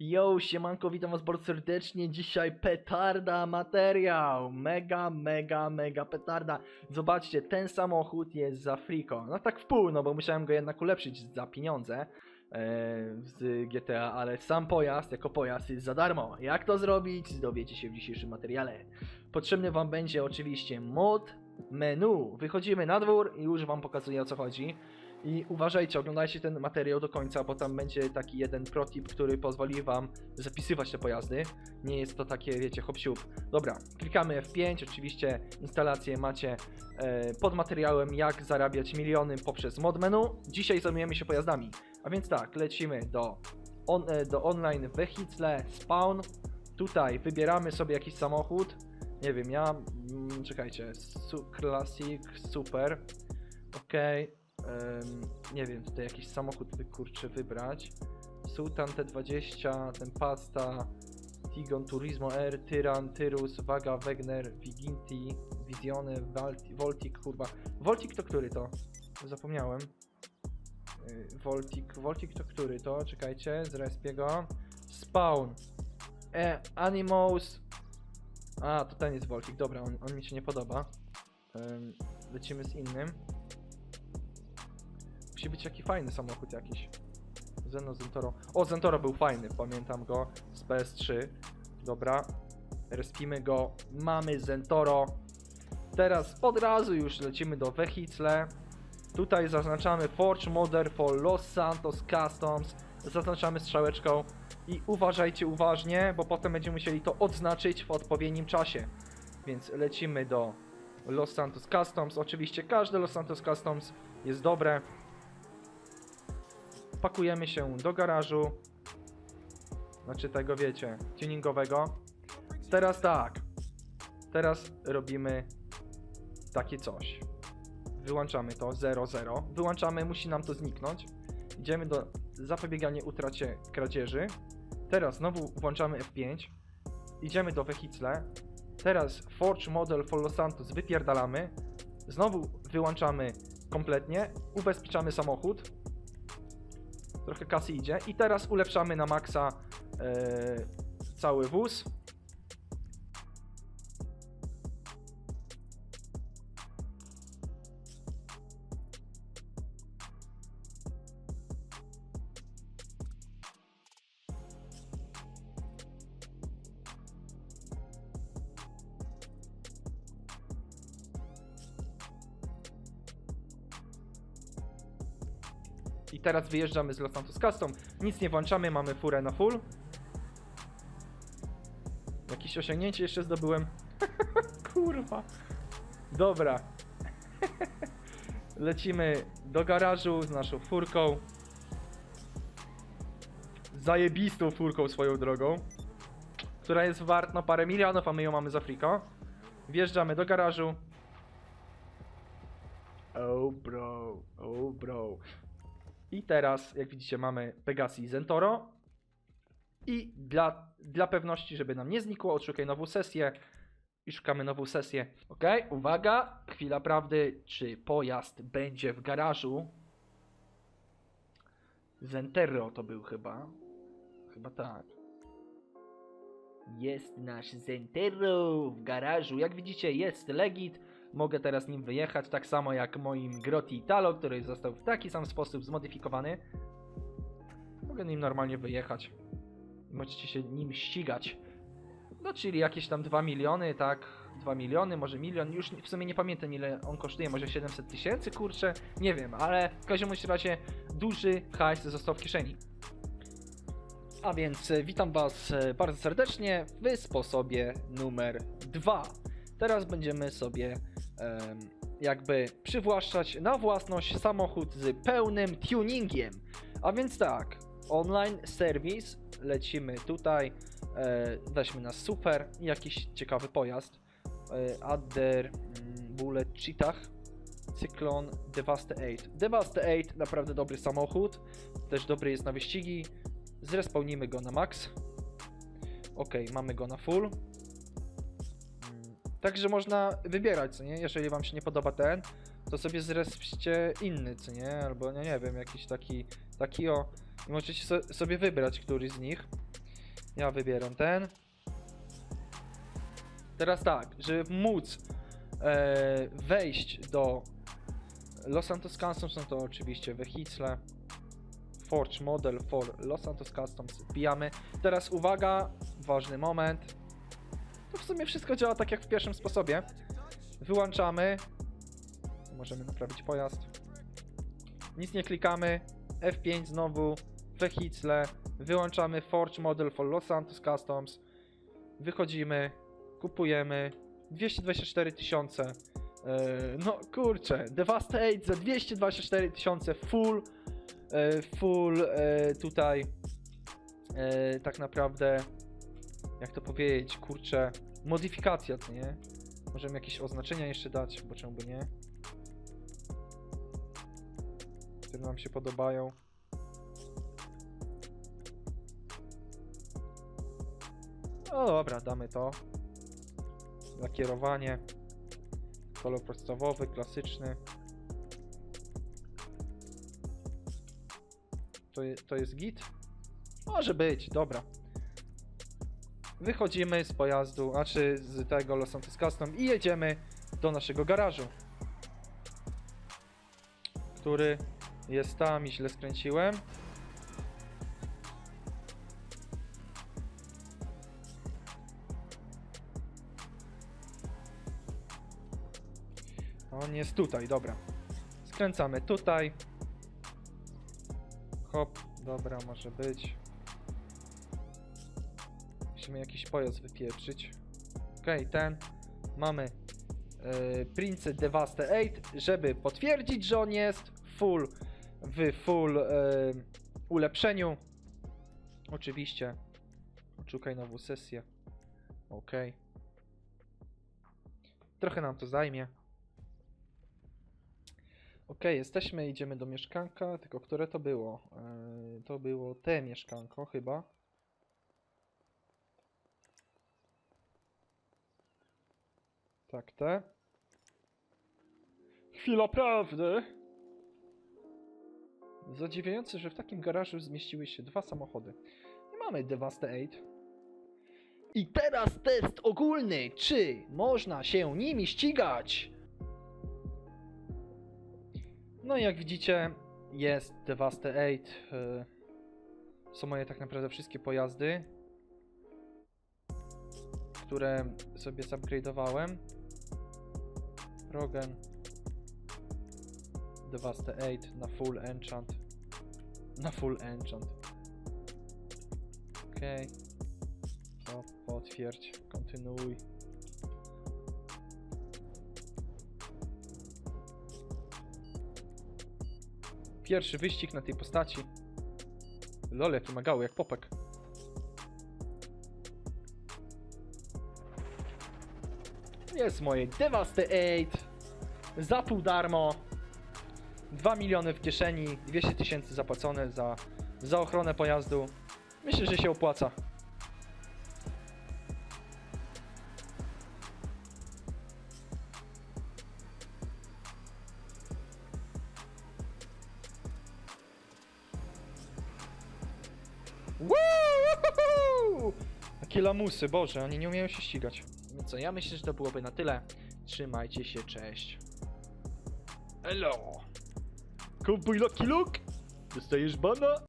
Yo, siemanko, witam was bardzo serdecznie. Dzisiaj petarda materiał. Mega, mega, mega petarda. Zobaczcie, ten samochód jest za friko. No tak w pół, no bo musiałem go jednak ulepszyć za pieniądze e, z GTA, ale sam pojazd jako pojazd jest za darmo. Jak to zrobić? Dowiecie się w dzisiejszym materiale. Potrzebny wam będzie oczywiście mod menu. Wychodzimy na dwór i już wam pokazuję o co chodzi. I uważajcie, oglądajcie ten materiał do końca, bo tam będzie taki jeden protip, który pozwoli wam zapisywać te pojazdy. Nie jest to takie, wiecie, hop siup. Dobra, klikamy F5, oczywiście instalację macie e, pod materiałem jak zarabiać miliony poprzez mod menu. Dzisiaj zajmujemy się pojazdami. A więc tak, lecimy do, on, e, do online vehicle spawn. Tutaj wybieramy sobie jakiś samochód. Nie wiem, ja, mm, czekajcie, su, classic, super. Okej, Em, nie wiem, tutaj jakiś samochód kurczę wybrać. Sultan T20, ten Pasta, Tigon Turismo R, Tyran, Tyrus, Waga, Wegner, Viginti, Visione, Voltik, kurwa. Voltik to który to? Zapomniałem. Y, Voltik, Voltik to który to? Czekajcie, zrespię. Spawn. E, Animals. A, to ten jest Voltik, dobra, on, on mi się nie podoba. Lecimy z innym. Musi być jaki fajny samochód jakiś. Zeno Zentoro. O, Zentoro był fajny, pamiętam go z PS3. Dobra. Respimy go. Mamy Zentoro. Teraz od razu już lecimy do Vehicle. Tutaj zaznaczamy Forge Model for Los Santos Customs. Zaznaczamy strzałeczką. I uważajcie uważnie, bo potem będziemy musieli to odznaczyć w odpowiednim czasie. Więc lecimy do Los Santos Customs. Oczywiście każde Los Santos Customs jest dobre pakujemy się do garażu. Znaczy tego wiecie, tuningowego. Teraz tak. Teraz robimy takie coś. Wyłączamy to 00. Wyłączamy, musi nam to zniknąć. Idziemy do zapobiegania utracie kradzieży. Teraz znowu włączamy F5. Idziemy do vehicle. Teraz Forge Model for Los Santos wypierdalamy. Znowu wyłączamy kompletnie. Ubezpieczamy samochód trochę kasy idzie. I teraz ulepszamy na maksa e, cały wóz. I teraz wyjeżdżamy z Los Santos Custom. Nic nie włączamy, mamy furę na full. Jakieś osiągnięcie jeszcze zdobyłem. Kurwa. Dobra. Lecimy do garażu z naszą furką. Zajebistą furką swoją drogą. Która jest wart no parę milionów, a my ją mamy za friko. Wjeżdżamy do garażu. Oh bro, oh bro. I teraz, jak widzicie, mamy Pegasi Zentoro. I dla, dla pewności, żeby nam nie znikło, odszukaj nową sesję. I szukamy nową sesję. Ok, uwaga, chwila prawdy. Czy pojazd będzie w garażu? Zentero to był chyba. Chyba tak. Jest nasz Zentero w garażu. Jak widzicie, jest legit. Mogę teraz nim wyjechać, tak samo jak moim Grotti Italo, który został w taki sam sposób zmodyfikowany. Mogę nim normalnie wyjechać. Możecie się nim ścigać. No, czyli jakieś tam 2 miliony, tak? 2 miliony, może milion. Już w sumie nie pamiętam ile on kosztuje, może 700 tysięcy, kurczę. Nie wiem, ale w każdym razie duży hajs został w kieszeni. A więc e, witam Was e, bardzo serdecznie w sposobie numer 2. Teraz będziemy sobie jakby przywłaszczać na własność samochód z pełnym tuningiem. A więc tak, online serwis, lecimy tutaj, e, weźmy na super, jakiś ciekawy pojazd. E, Adder, mm, Bullet, Cheetah, Cyklon, Devastate 8. Devastate 8, naprawdę dobry samochód, też dobry jest na wyścigi. Zrespawnimy go na max. Ok, mamy go na full. Także można wybierać, co nie? Jeżeli wam się nie podoba ten, to sobie zrespcie inny, co nie? Albo nie, nie wiem, jakiś taki, taki o. I możecie so, sobie wybrać któryś z nich. Ja wybieram ten. Teraz tak, żeby móc e, wejść do Los Santos Customs, no to oczywiście wehicle. Forge Model for Los Santos Customs wbijamy. Teraz uwaga, ważny moment. To w sumie wszystko działa tak jak w pierwszym sposobie. Wyłączamy. Możemy naprawić pojazd. Nic nie klikamy. F5 znowu. Wehicle. Wyłączamy Forge Model for Los Santos Customs. Wychodzimy. Kupujemy. 224 tysiące. Yy, no kurczę, Devastate za 224 tysiące full, yy, full yy, tutaj tak naprawdę, jak to powiedzieć, kurczę, modyfikacja, co nie? Możemy jakieś oznaczenia jeszcze dać, bo czemu by nie? Które nam się podobają. No dobra, damy to. Lakierowanie. Kolor podstawowy, klasyczny. To, je, to jest git? Może być, dobra. Wychodzimy z pojazdu, znaczy z tego Los Santos Custom i jedziemy do naszego garażu. Który jest tam i źle skręciłem. On jest tutaj, dobra. Skręcamy tutaj. Hop, dobra, może być. Musimy jakiś pojazd wypieprzyć. Okej, ten. Mamy yy, Prince Devastate 8, żeby potwierdzić, że on jest full w full yy, ulepszeniu. Oczywiście. Szukaj nową sesję. Okej. Trochę nam to zajmie. Okej, jesteśmy, idziemy do mieszkanka, tylko które to było? Yy, to było te mieszkanko chyba. Tak, te. Chwila prawdy! Zadziwiające, że w takim garażu zmieściły się dwa samochody. I mamy Devastate. I teraz test ogólny, czy można się nimi ścigać? No i jak widzicie, jest Devastate 8. y, Są moje tak naprawdę wszystkie pojazdy, które sobie zupgrade'owałem. Rogan. Devastate 8 na full enchant. Na full enchant. Okej. To potwierdź. Kontynuuj. Pierwszy wyścig na tej postaci. Lol, jakie magały, jak popek. Jest moje Devastate 8. Za pół darmo. 2 miliony w kieszeni, 200 tysięcy zapłacone za, za ochronę pojazdu. Myślę, że się opłaca. Woo! Takie lamusy, Boże, oni nie umieją się ścigać. No co, ja myślę, że to byłoby na tyle. Trzymajcie się, cześć. Hello! Kupuj Lucky Luke! Dostajesz bana?